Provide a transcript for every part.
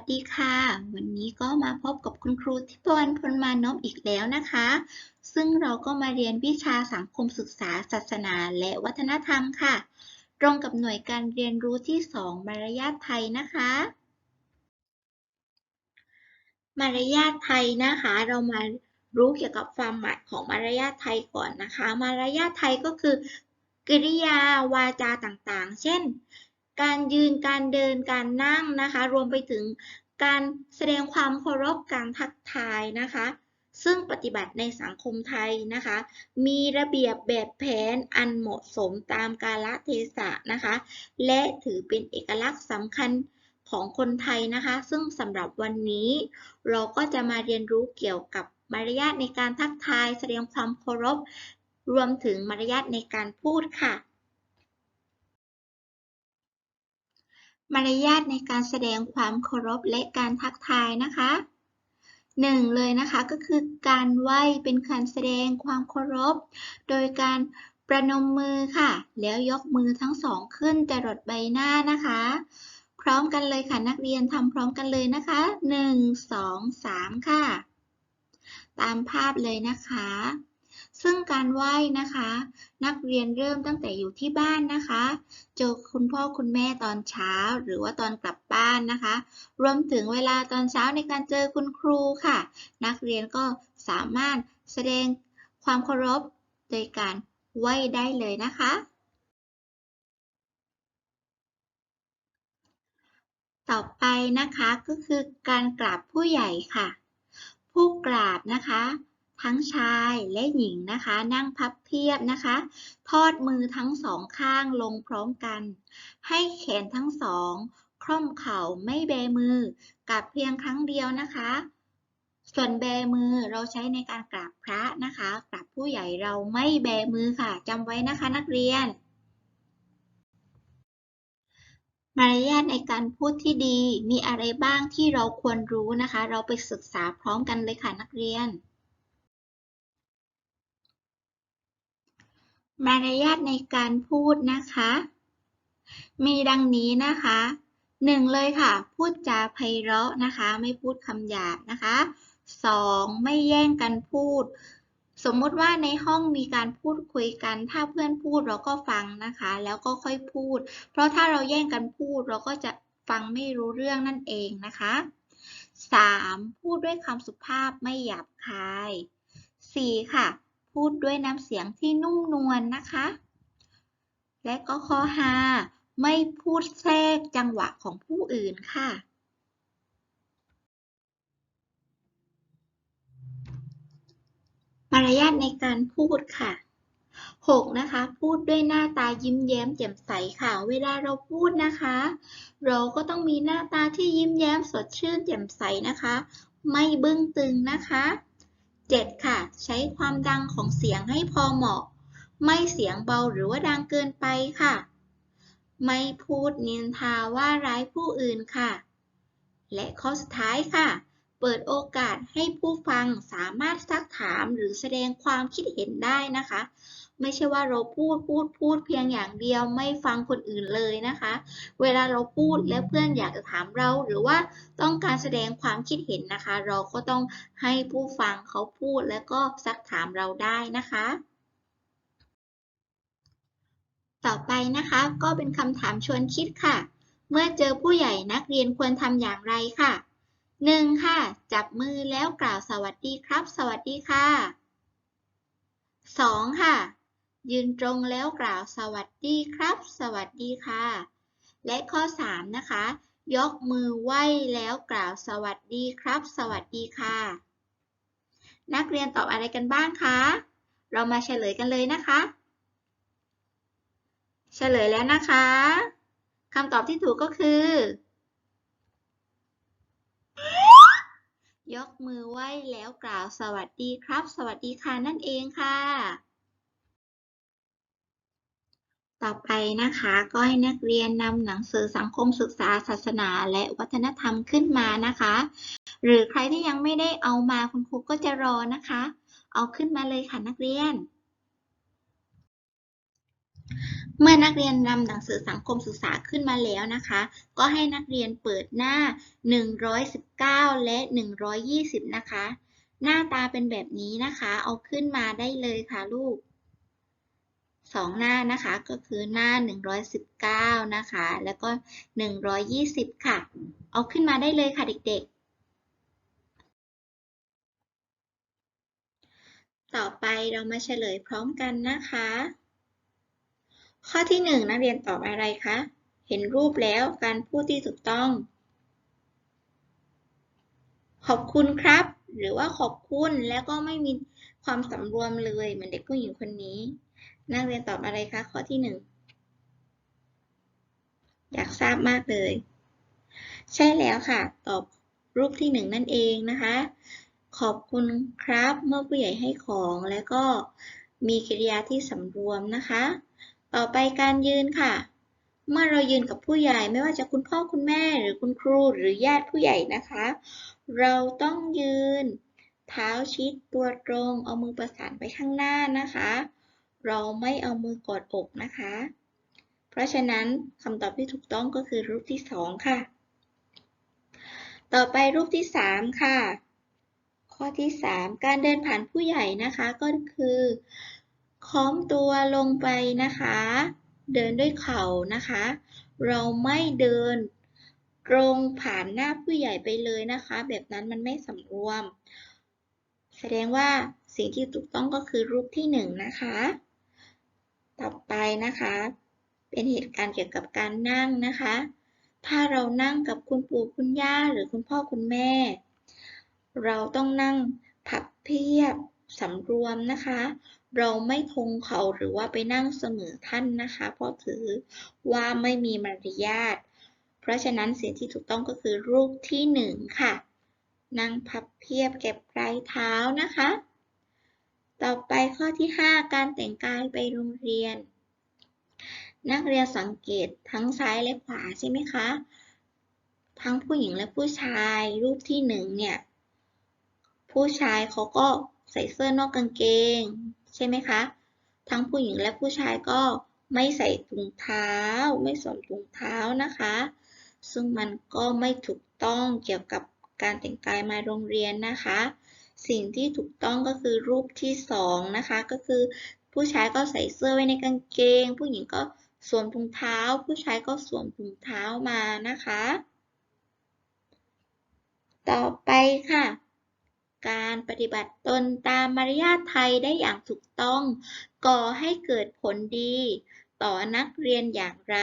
สวัสดีค่ะ วันนี้ก็มาพบกับคุณครูทิพวรรณพลมานพอีกแล้วนะคะ ซึ่งเราก็มาเรียนวิชาสังคมศึกษาศาสนาและวัฒนธรรมค่ะ ตรงกับหน่วยการเรียนรู้ที่ 2 มารยาทไทยนะคะ มารยาทไทยนะคะ เรามารู้เกี่ยวกับความหมายของมารยาทไทยก่อนนะคะ มารยาทไทยก็คือ กิริยาวาจาต่างๆ เช่น การยืนการเดินการนั่งนะคะ รวมไปถึงการแสดงความเคารพการทักทายนะคะ ซึ่งปฏิบัติในสังคมไทยนะคะ มีระเบียบแบบแผนอันเหมาะสมตามกาลเทศะนะคะ และถือเป็นเอกลักษณ์สำคัญของคนไทยนะคะ ซึ่งสำหรับวันนี้ เราก็จะมาเรียนรู้เกี่ยวกับมารยาทในการทักทาย แสดงความเคารพ รวมถึงมารยาทในการพูดค่ะ มารยาทในการแสดงความเคารพและการทักทายนะคะหนึ่งเลยนะคะก็คือการไหว้เป็นการแสดงความเคารพ โดยการประนมมือค่ะ แล้วยกมือทั้งสองขึ้นจรดใบหน้านะคะ พร้อมกันเลยค่ะนักเรียนทำพร้อมกันเลยนะคะหนึ่งสองสามค่ะ ตามภาพเลยนะคะ ซึ่งการไหว้นะคะ นักเรียนเริ่มตั้งแต่อยู่ที่บ้านนะคะ เจอคุณพ่อคุณแม่ตอนเช้าหรือว่าตอนกลับบ้านนะคะ รวมถึงเวลาตอนเช้าในการเจอคุณครูค่ะ นักเรียนก็สามารถแสดงความเคารพโดยการไหว้ได้เลยนะคะ ต่อไปนะคะก็คือการกราบผู้ใหญ่ค่ะ ผู้กราบนะคะ ทั้งชายและหญิงนะคะ นั่งพับเพียบนะคะ ทอดมือทั้งสองข้างลงพร้อมกัน ให้แขนทั้งสอง คล่อมเข่าไม่แบมือกับเพียงครั้งเดียวนะคะ ส่วนแบมือเราใช้ในการกราบพระนะคะกราบผู้ใหญ่เราไม่แบมือค่ะจำไว้นะคะนักเรียนมารยาทในการพูดที่ดีมีอะไรบ้างที่เราควรรู้นะคะ เราไปศึกษาพร้อมกันเลยค่ะนักเรียน มารยาทในการพูดนะคะ มีดังนี้นะคะหนึ่งเลยค่ะ พูดจาไพเราะนะคะ ไม่พูดคำหยาบนะคะสองไม่แย่งกันพูด สมมติว่าในห้องมีการพูดคุยกัน ถ้าเพื่อนพูดเราก็ฟังนะคะ แล้วก็ค่อยพูด เพราะถ้าเราแย่งกันพูดเราก็จะฟังไม่รู้เรื่องนั่นเองนะคะ 3. พูดด้วยคำสุภาพไม่หยาบคาย 4. ค่ะ พูดด้วยน้ำเสียงที่นุ่มนวลนนะคะ และก็ข้อ 5 ไม่พูดแทรกจังหวะของผู้อื่นค่ะ มารยาทในการพูดค่ะ 6. นะคะ พูดด้วยหน้าตายิ้มแย้มแจ่มใสค่ะ เวลาเราพูดนะคะ เราก็ต้องมีหน้าตาที่ยิ้มแย้มสดชื่นแจ่มใสนะคะ ไม่บึ้งตึงนะคะ 7. ค่ะ ใช้ความดังของเสียงให้พอเหมาะ ไม่เสียงเบาหรือว่าดังเกินไปค่ะ ไม่พูดนินทาว่าร้ายผู้อื่นค่ะ และข้อสุดท้ายค่ะ เปิดโอกาสให้ผู้ฟังสามารถซักถามหรือแสดงความคิดเห็นได้นะคะ ไม่ใช่ว่าเราพูดพูดพูดเพียงอย่างเดียวไม่ฟังคนอื่นเลยนะคะ เวลาเราพูดแล้วเพื่อนอยากจะถามเรา หรือว่าต้องการแสดงความคิดเห็นนะคะ เราก็ต้องให้ผู้ฟังเขาพูดแล้วก็ซักถามเราได้นะคะต่อไปนะคะก็เป็นคำถามชวนคิดค่ะ เมื่อเจอผู้ใหญ่นักเรียนควรทำอย่างไรค่ะ 1. ค่ะ จับมือแล้วกล่าวสวัสดีครับ สวัสดีค่ะ 2. ค่ะ ยืนตรงแล้วกล่าวสวัสดีครับ สวัสดีค่ะ และข้อ 3 นะคะ ยกมือไหว้แล้วกล่าวสวัสดีครับ สวัสดีค่ะ นักเรียนตอบอะไรกันบ้างคะ เรามาเฉลยกันเลยนะคะ เฉลยแล้วนะคะคำตอบที่ถูกก็คือ ยกมือไหว้แล้วกล่าวสวัสดีครับ สวัสดีค่ะนั่นเองค่ะ ต่อไปนะคะก็ให้นักเรียนนำหนังสือสังคมศึกษาศาสนาและวัฒนธรรมขึ้นมานะคะ หรือใครที่ยังไม่ได้เอามาคุณครูก็จะรอนะคะ เอาขึ้นมาเลยค่ะนักเรียน เมื่อนักเรียนนำหนังสือสังคมศึกษาขึ้นมาแล้วนะคะ ก็ให้นักเรียนเปิดหน้า 119 และ 120 นะคะ หน้าตาเป็นแบบนี้นะคะ เอาขึ้นมาได้เลยค่ะลูก สองหน้านะคะก็คือหน้า 119 นะคะ แล้วก็ 120 ค่ะ เอาขึ้นมาได้เลยค่ะเด็กๆ ต่อไปเรามาเฉลยพร้อมกันนะคะ ข้อที่หนึ่งนักเรียนตอบอะไรคะ เห็นรูปแล้วการพูดที่ถูกต้อง ขอบคุณครับ หรือว่าขอบคุณแล้วก็ไม่มีความสำรวมเลยเหมือนเด็กผู้หญิงคนนี้ นักเรียนตอบอะไรคะข้อที่หนึ่งอยากทราบมากเลย ใช่แล้วค่ะ ตอบรูปที่หนึ่งนั่นเองนะคะ ขอบคุณครับเมื่อผู้ใหญ่ให้ของแล้วก็มีกริยาที่สำรวมนะคะ ต่อไปการยืนค่ะ เมื่อเรายืนกับผู้ใหญ่ไม่ว่าจะคุณพ่อคุณแม่หรือคุณครูหรือญาติผู้ใหญ่นะคะ เราต้องยืน เท้าชิดตัวตรง เอามือประสานไปข้างหน้านะคะ เราไม่เอามือกอดอกนะคะ เพราะฉะนั้นคำตอบที่ถูกต้องก็คือรูปที่สองค่ะ ต่อไปรูปที่สามค่ะ ข้อที่สามการเดินผ่านผู้ใหญ่นะคะก็คือค้อมตัวลงไปนะคะ เดินด้วยเข่านะคะ เราไม่เดินตรงผ่านหน้าผู้ใหญ่ไปเลยนะคะ แบบนั้นมันไม่สำรวม แสดงว่าสิ่งที่ถูกต้องก็คือรูปที่หนึ่งนะคะ ต่อไปนะคะ เป็นเหตุการณ์เกี่ยวกับการนั่งนะคะ ถ้าเรานั่งกับคุณปู่คุณย่าหรือคุณพ่อคุณแม่ เราต้องนั่งพับเพียบสำรวมนะคะ เราไม่ทงเขาหรือว่าไปนั่งเสมอท่านนะคะ เพราะถือว่าไม่มีมารยาท เพราะฉะนั้นสิ่งที่ถูกต้องก็คือรูปที่หนึ่งค่ะ นั่งพับเพียบเก็บปลายเท้านะคะ ต่อไปข้อที่ 5 การแต่งกายไปโรงเรียน นักเรียนสังเกตทั้งซ้ายและขวาใช่ไหมคะ ทั้งผู้หญิงและผู้ชายรูปที่หนึ่งเนี่ย ผู้ชายเขาก็ใส่เสื้อนอกกางเกง ใช่ไหมคะ ทั้งผู้หญิงและผู้ชายก็ไม่ใส่ถุงเท้า ไม่สวมถุงเท้านะคะ ซึ่งมันก็ไม่ถูกต้องเกี่ยวกับการแต่งกายมาโรงเรียนนะคะ สิ่งที่ถูกต้องก็คือรูปที่สองนะคะ ก็คือผู้ชายก็ใส่เสื้อไว้ในกางเกง ผู้หญิงก็สวมถุงเท้า ผู้ชายก็สวมถุงเท้ามานะคะ ต่อไปค่ะ การปฏิบัติตนตามมารยาทไทยได้อย่างถูกต้อง ก่อให้เกิดผลดี ต่อนักเรียนอย่างไร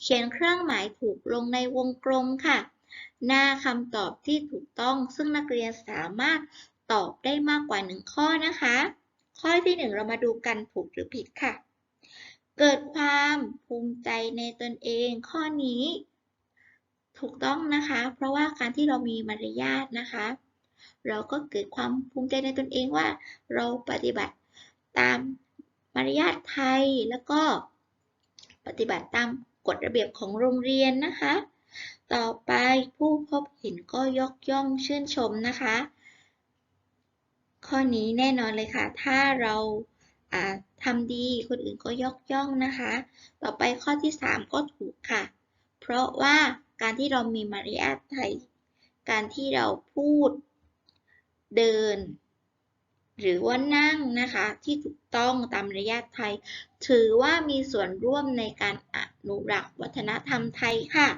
เขียนเครื่องหมายถูกลงในวงกลมค่ะ หน้าคำตอบที่ถูกต้อง ซึ่งนักเรียนสามารถตอบได้มากกว่าหนึ่งข้อนะคะ ข้อที่หนึ่งเรามาดูกันถูกหรือผิดค่ะ เกิดความภูมิใจในตนเอง ข้อนี้ ถูกต้องนะคะ เพราะว่าการที่เรามีมารยาทนะคะ เราก็เกิดความภูมิใจในตนเองว่า เราปฏิบัติตามมารยาทไทยแล้วก็ปฏิบัติตามกฎระเบียบของโรงเรียนนะคะ ต่อไปผู้พบเห็นก็ยกย่องชื่นชมนะคะ ข้อนี้แน่นอนเลยค่ะ ถ้าเราทำดีคนอื่นก็ยกย่องนะคะ ต่อไปข้อที่ 3 ก็ถูกค่ะ เพราะว่าการที่เรามีมารยาทไทย การที่เราพูดเดิน หรือว่านั่งนะคะ ที่ถูกต้องตามมารยาทไทย ถือว่ามีส่วนร่วมในการอนุรักษ์วัฒนธรรมไทยค่ะ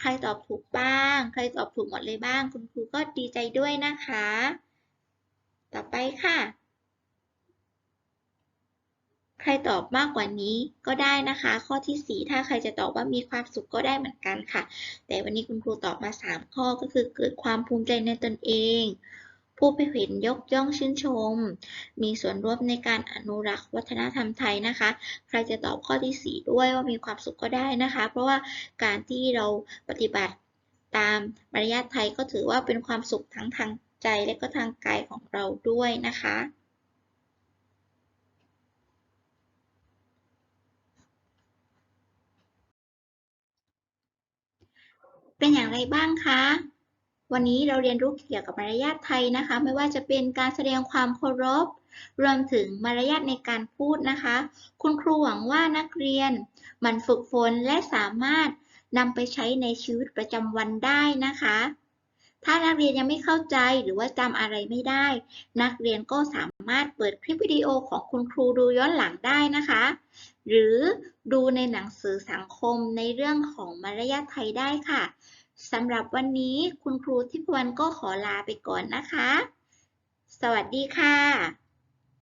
ใครตอบถูกบ้าง ใครตอบถูกหมดเลยบ้าง คุณครูก็ดีใจด้วยนะคะ ต่อไปค่ะ ใครตอบมากกว่านี้ก็ได้นะคะ ข้อที่ 4 ถ้าใครจะตอบว่ามีความสุขก็ได้เหมือนกันค่ะ แต่วันนี้คุณครูตอบมา 3 ข้อก็คือเกิดความภูมิใจในตนเอง ผู้ไปเห็นยกย่องชื่นชม มีส่วนร่วมในการอนุรักษ์วัฒนธรรมไทยนะคะ ใครจะตอบข้อที่ 4 ด้วยว่ามีความสุขก็ได้นะคะ เพราะว่าการที่เราปฏิบัติตามมารยาทไทยก็ถือว่าเป็นความสุขทั้งทางใจและก็ทางกายของเราด้วยนะคะเป็นอย่างไรบ้างคะ วันนี้เราเรียนรู้เกี่ยวกับมารยาทไทยนะคะ ไม่ว่าจะเป็นการแสดงความเคารพ รวมถึงมารยาทในการพูดนะคะ คุณครูหวังว่านักเรียนมันฝึกฝนและสามารถนำไปใช้ในชีวิตประจำวันได้นะคะ ถ้านักเรียนยังไม่เข้าใจหรือว่าจำอะไรไม่ได้ นักเรียนก็สามารถเปิดคลิปวิดีโอของคุณครูดูย้อนหลังได้นะคะ หรือดูในหนังสือสังคมในเรื่องของมารยาทไทยได้ค่ะ สำหรับวันนี้คุณครูทิพวรรณก็ขอลาไปก่อนนะคะ สวัสดีค่ะ